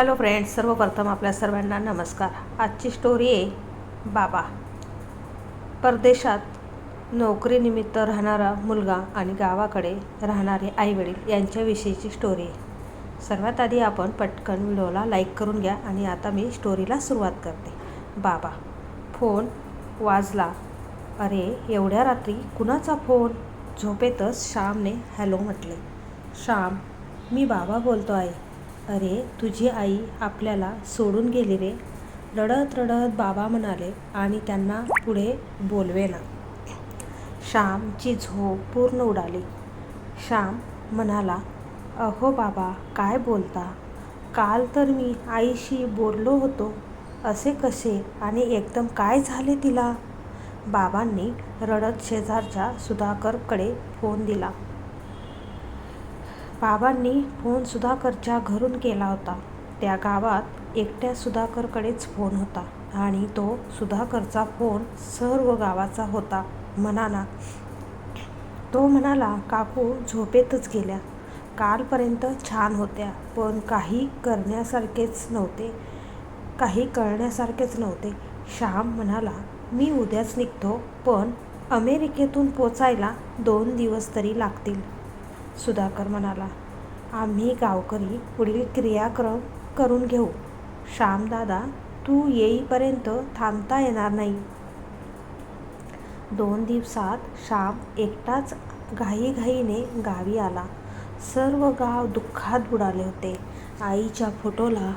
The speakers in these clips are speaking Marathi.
हॅलो फ्रेंड्स सर्वप्रथम आपल्या सर्वांना नमस्कार. आजची स्टोरी आहे बाबा. परदेशात नोकरीनिमित्त राहणारा मुलगा आणि गावाकडे राहणारे आईवडील यांच्याविषयीची स्टोरी आहे. सर्वात आधी आपण पटकन व्हिडिओला लाईक करून घ्या आणि आता मी स्टोरीला सुरुवात करते. बाबा फोन वाजला. अरे एवढ्या रात्री कुणाचा फोन? झोपेतच श्यामने हॅलो म्हटले. श्याम मी बाबा बोलतो आहे अरे तुझी आई आपल्याला सोडून गेली रे. रडत रडत बाबा म्हणाले आणि त्यांना पुढे बोलवेना श्यामची झोप पूर्ण उडाली. श्याम म्हणाला अहो बाबा काय बोलता? काल तर मी आईशी बोललो होतो. असे कसे? आणि एकदम काय झाले तिला? बाबांनी रडत शेजारच्या सुधाकरकडे फोन दिला. बाबांनी फोन सुधाकरच्या घरून केला होता. त्या गावात एकट्या सुधाकरकडेच फोन होता आणि तो सुधाकरचा फोन सर्व गावाचा होता म्हणाला तो म्हणाला काकू झोपेतच गेल्या. कालपर्यंत छान होत्या पण काही करण्यासारखेच नव्हते. काही कळण्यासारखेच नव्हते. श्याम म्हणाला मी उद्याच निघतो पण अमेरिकेतून पोचायला दोन दिवस तरी लागतील. सुधाकर म्हणाला आम्ही गावकरी पुढील क्रियाक्रम करून घेऊ. श्यामदादा तू येईपर्यंत थांबता येणार नाही. दोन दिवसात श्याम एकटाच घाईघाईने गावी आला. सर्व गाव दुःखात बुडाले होते. आईच्या फोटोला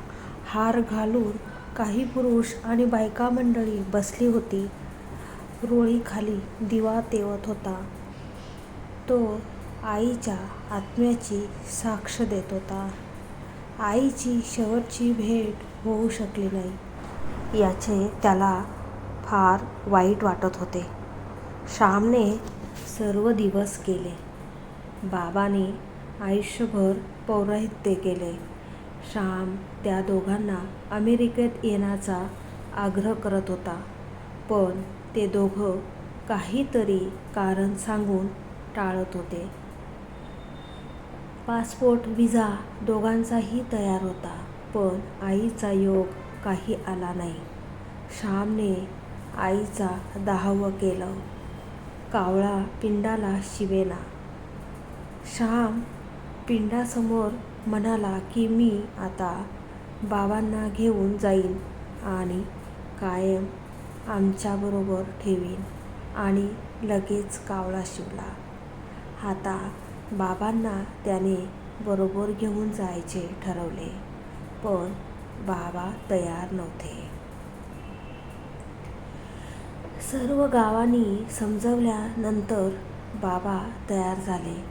हार घालून काही पुरुष आणि बायका मंडळी बसली होती. रोळीखाली दिवा तेवत होता. तो आईच्या आत्म्याची साक्ष देत होता. आईची शेवटची भेट होऊ शकली नाही. याचे त्याला फार वाईट वाटत होते. श्यामने सर्व दिवस केले. बाबाने आयुष्यभर पौराहित्य केले. श्याम त्या दोघांना अमेरिकेत येण्याचा आग्रह करत होता. पण ते दोघं काहीतरी कारण सांगून टाळत होते. पासपोर्ट व्हिसा दोघांचाही तयार होता पण आईचा योग काही आला नाही. श्यामने आईचा दहावं केलं. कावळा पिंडाला शिवेना. श्याम पिंडासमोर म्हणाला की मी आता बाबांना घेऊन जाईन आणि कायम आमच्याबरोबर ठेवीन. आणि लगेच कावळा शिवला. आता बाबांना त्याने बरोबर घेऊन जायचे ठरवले पण बाबा तयार नव्हते. सर्व गावांनी समजवल्यानंतर बाबा तयार झाले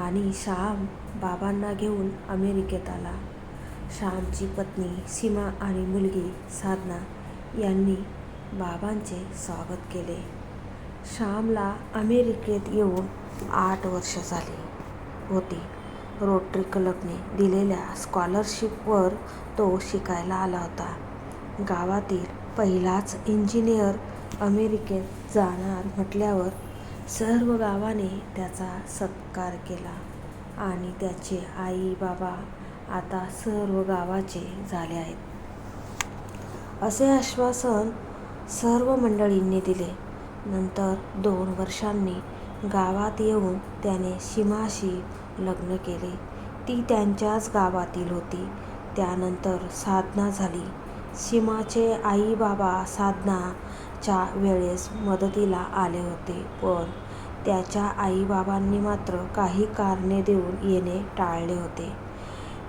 आणि श्याम बाबांना घेऊन अमेरिकेत आला. श्यामची पत्नी सीमा आणि मुलगी साधना यांनी बाबांचे स्वागत केले. श्यामला अमेरिकेत येऊन आठ वर्ष झाली होती. रोटरी क्लबने दिलेल्या स्कॉलरशिपवर तो शिकायला आला होता. गावातील पहिलाच इंजिनियर अमेरिकेत जाणार म्हटल्यावर सर्व गावाने त्याचा सत्कार केला आणि त्याचे आई बाबा आता सर्व गावाचे झाले आहेत. असे आश्वासन सर्व मंडळींनी दिले. नंतर दोन वर्षांनी गावात येऊन त्याने सीमाशी लग्न केले. ती त्यांच्याच गावातील होती. त्यानंतर साधना झाली. सीमाचे आई बाबा साधनाच्या वेळेस मदतीला आले होते पण त्याच्या आईबाबांनी मात्र काही कारणे देऊन येणे टाळले होते.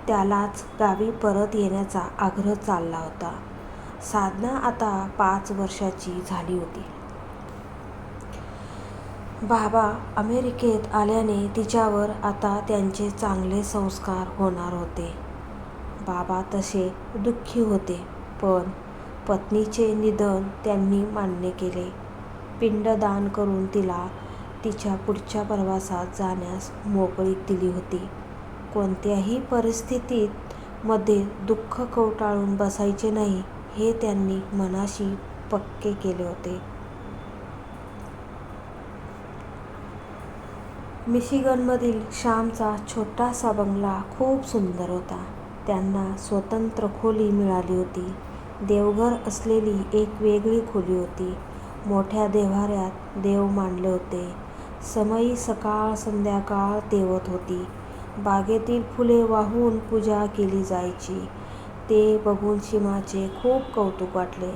त्यालाच गावी परत येण्याचा आग्रह चालला होता. साधना आता पाच वर्षाची झाली होती. बाबा अमेरिकेत आल्याने तिच्यावर आता त्यांचे चांगले संस्कार होणार होते. बाबा तसे दुःखी होते पण पत्नीचे निधन त्यांनी मान्य केले. पिंडदान करून तिला तिच्या पुढच्या प्रवासात जाण्यास मोकळीक दिली होती. कोणत्याही परिस्थितीत मध्ये दुःख कवटाळून बसायचे नाही हे त्यांनी मनाशी पक्के केले होते. मिशिगनमधील श्यामचा छोटासा बंगला खूप सुंदर होता त्यांना स्वतंत्र खोली मिळाली होती. देवघर असलेली एक वेगळी खोली होती. मोठ्या देव्हाऱ्यात देव मांडले होते. समयी सकाळ संध्याकाळ तेवत होती. बागेतील फुले वाहून पूजा केली जायची. ते बघून शिमाचे खूप कौतुक वाटले.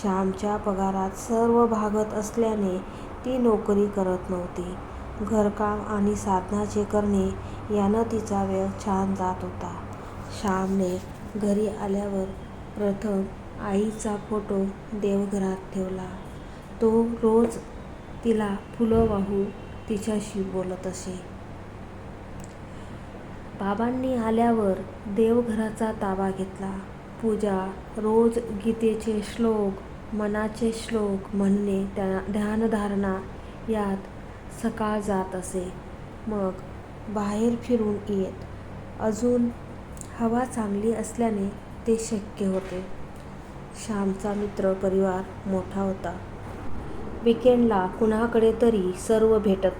श्यामच्या पगारात सर्व भागत असल्याने ती नोकरी करत नव्हती. घरकाम आणि साधनाचे करणे यानं तिचा वेळ छान जात होता. श्यामने घरी आल्यावर प्रथम आईचा फोटो देवघरात ठेवला. तो रोज तिला फुलं वाहून तिच्याशी बोलत असे. बाबांनी आल्यावर देवघराचा ताबा घेतला. पूजा, रोज गीतेचे श्लोक, मनाचे श्लोक म्हणणे, त्या ध्यानधारणा यात सकाळ जात असे. मग बाहेर फिरून येत. अजून हवा चांगली असल्याने ते शक्य होते. श्यामचा मित्र परिवार मोठा होता. विकेंडला कुणाकडे तरी सर्व भेटत.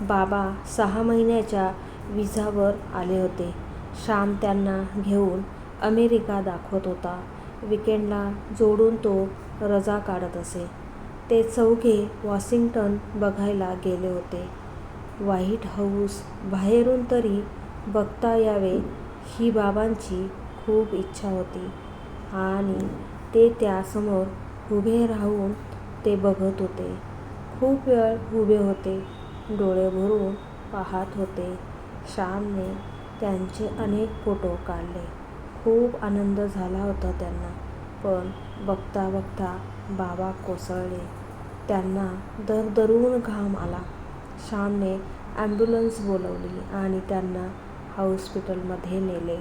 बाबा सहा महिन्याच्या विझावर आले होते. श्याम त्यांना घेऊन अमेरिका दाखवत होता. विकेंडला जोडून तो रजा काढत असे. ते चौघे वॉशिंग्टन बघायला गेले होते. व्हाईट हाऊस बाहेरून तरी बघता यावे ही बाबांची खूप इच्छा होती आणि ते त्यासमोर उभे राहून ते बघत होते. खूप वेळ उभे होते. डोळे भरून पाहात होते. श्यामने त्यांचे अनेक फोटो काढले. खूप आनंद झाला होता त्यांना. पण बघता बघता बाबा कोसळले. त्यांना दरदरून घाम आला. श्यामने ॲम्ब्युलन्स बोलावली आणि त्यांना हॉस्पिटलमध्ये नेले.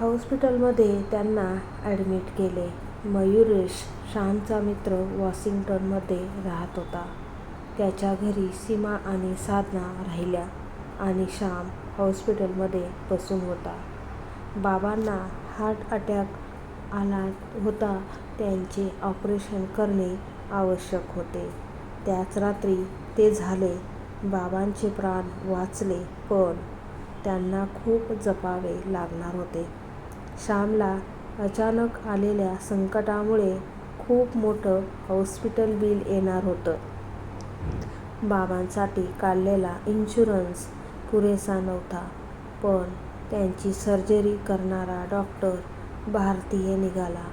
हॉस्पिटलमध्ये त्यांना ॲडमिट केले. मयुरेश, श्यामचा मित्र वॉशिंग्टनमध्ये राहत होता. त्याच्या घरी सीमा आणि साधना राहिल्या आणि श्याम हॉस्पिटलमध्ये बसून होता. बाबांना हार्ट अटॅक आला होता. त्यांचे ऑपरेशन करणे आवश्यक होते. त्याच रात्री ते झाले. बाबांचे प्राण वाचले पण त्यांना खूप जपावे लागणार होते. श्यामला अचानक आलेल्या संकटामुळे खूप मोठं हॉस्पिटल बिल येणार होतं. बाबांसाठी काढलेला इन्शुरन्स पुरेसा नव्हता. पण त्यांची सर्जरी करणारा डॉक्टर भारतीय निघाला.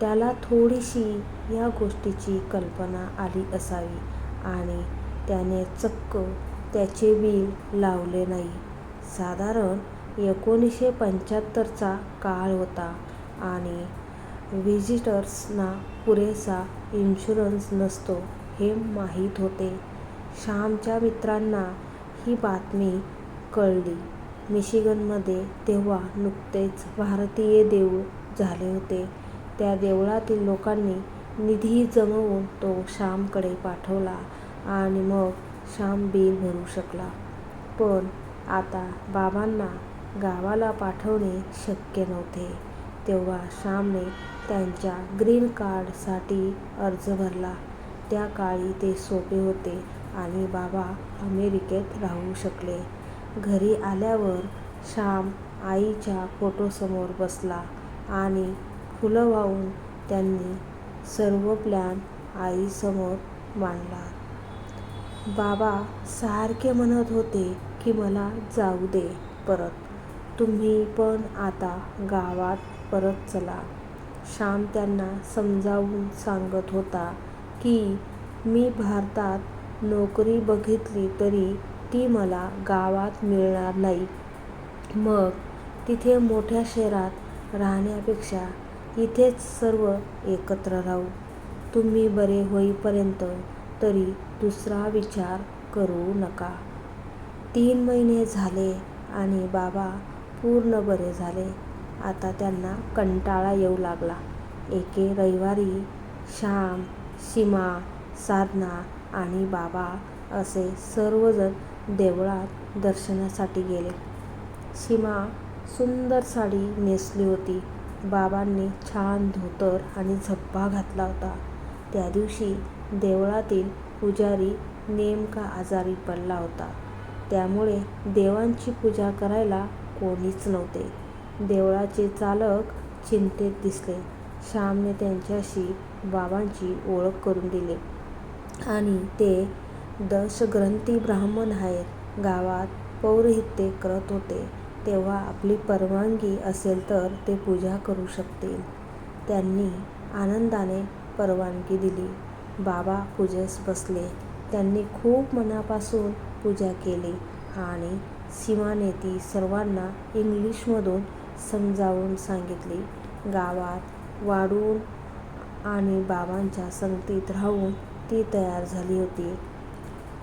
त्याला थोडीशी या गोष्टीची कल्पना आली असावी आणि त्याने चक्क त्याचे बिल लावले नाही. साधारण एकोणीसशे पंच्याहत्तरचा काळ होता आणि व्हिजिटर्सना पुरेसा इन्शुरन्स नसतो हे माहीत होते. श्यामच्या मित्रांना ही बातमी कळली. मिशिगनमध्ये तेव्हा नुकतेच भारतीय देऊळ झाले होते. त्या देवळातील लोकांनी निधी जमवून तो श्यामकडे पाठवला आणि मग श्याम बिल भरू शकला. पण आता बाबांना गावाला पाठवणे शक्य नव्हते. तेव्हा श्यामने त्यांच्या ग्रीन कार्डसाठी अर्ज भरला. त्या काळी ते सोपे होते आणि बाबा अमेरिकेत राहू शकले. घरी आल्यावर श्याम आईच्या फोटोसमोर बसला आणि फुलं वाहून त्यांनी सर्व प्लॅन आईसमोर मांडला. बाबा सारखे म्हणत होते की मला जाऊ दे परत. तुम्ही पण आता गावात परत चला. श्याम त्यांना समजावून सांगत होता की मी भारतात नोकरी बघितली तरी ती मला गावात मिळणार नाही. मग तिथे मोठ्या शहरात राहण्यापेक्षा इथेच सर्व एकत्र राहू. तुम्ही बरे होईपर्यंत तरी दुसरा विचार करू नका. तीन महिने झाले आणि बाबा पूर्ण बरे झाले. आता त्यांना कंटाळा येऊ लागला. एके रविवारी श्याम, सीमा, साधना आणि बाबा असे सर्वजण देवळात दर्शनासाठी गेले. सीमा सुंदर साडी नेसली होती. बाबांनी छान धोतर आणि झब्बा घातला होता. त्या दिवशी देवळातील पुजारी नेमका आजारी पडला होता. त्यामुळे देवांची पूजा करायला कोणीच नव्हते. देवळाचे चालक चिंतेत दिसले. श्यामने त्यांच्याशी बाबांची ओळख करून दिली आणि ते दशग्रंथी ब्राह्मण आहेत. गावात पौरोहित्य करत होते. तेव्हा आपली परवानगी असेल तर ते पूजा करू शकतील. त्यांनी आनंदाने परवानगी दिली. बाबा पूजेस बसले. त्यांनी खूप मनापासून पूजा केली आणि सीमाने ती सर्वांना इंग्लिशमधून समजावून सांगितली. गावात वाढून आणि बाबांच्या संगतीत राहून ती तयार झाली होती.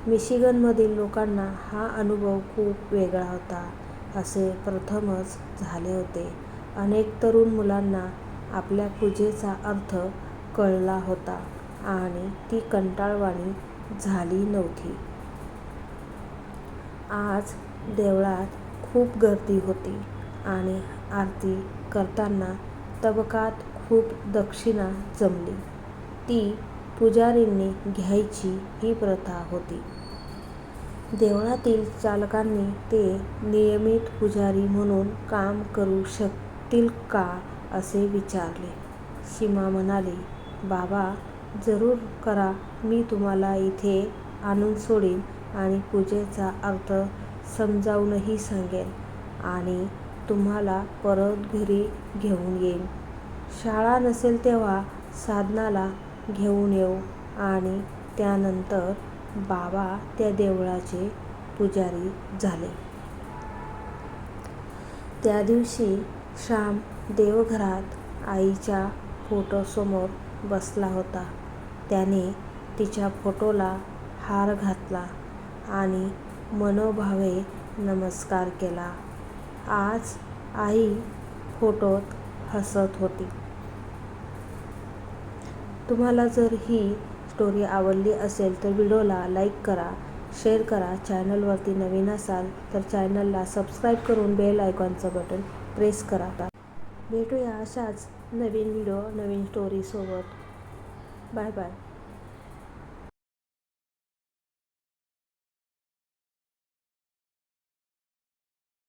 मिशिगनमधील लोकांना हा अनुभव खूप वेगळा होता. असे प्रथमच झाले होते. अनेक तरुण मुलांना आपल्या पूजेचा अर्थ कळला होता आणि ती कंटाळवाणी झाली नव्हती. आज देवळात खूप गर्दी होती आणि आरती करताना तबकात खूप दक्षिणा जमली. ती पुजारींनी घ्यायची ही प्रथा होती. देवळातील चालकांनी ते नियमित पुजारी म्हणून काम करू शकतील का असे विचारले. सीमा म्हणाली, बाबा जरूर करा मी तुम्हाला इथे आणून सोडीन आणि पूजेचा अर्थ समजावूनही सांगेन आणि तुम्हाला परत घरी घेऊन येईन. शाळा नसेल तेव्हा साधनाला घेऊन येऊ आणि त्यानंतर बाबा त्या देवळाचे पुजारी झाले. त्या दिवशी श्याम देवघरात आईच्या फोटोसमोर बसला होता. त्याने तिच्या फोटोला हार घातला आणि मनोभावे नमस्कार केला. आज आई फोटोत हसत होती. तुम्हाला जर ही स्टोरी आवडली असेल तर व्हिडिओला लाईक करा, शेअर करा. चॅनलवरती नवीन असाल तर चॅनलला सबस्क्राईब करून बेल आयकॉनचं बटन प्रेस करा. भेटूया अशाच नवीन व्हिडिओ नवीन स्टोरीसोबत. Bye bye.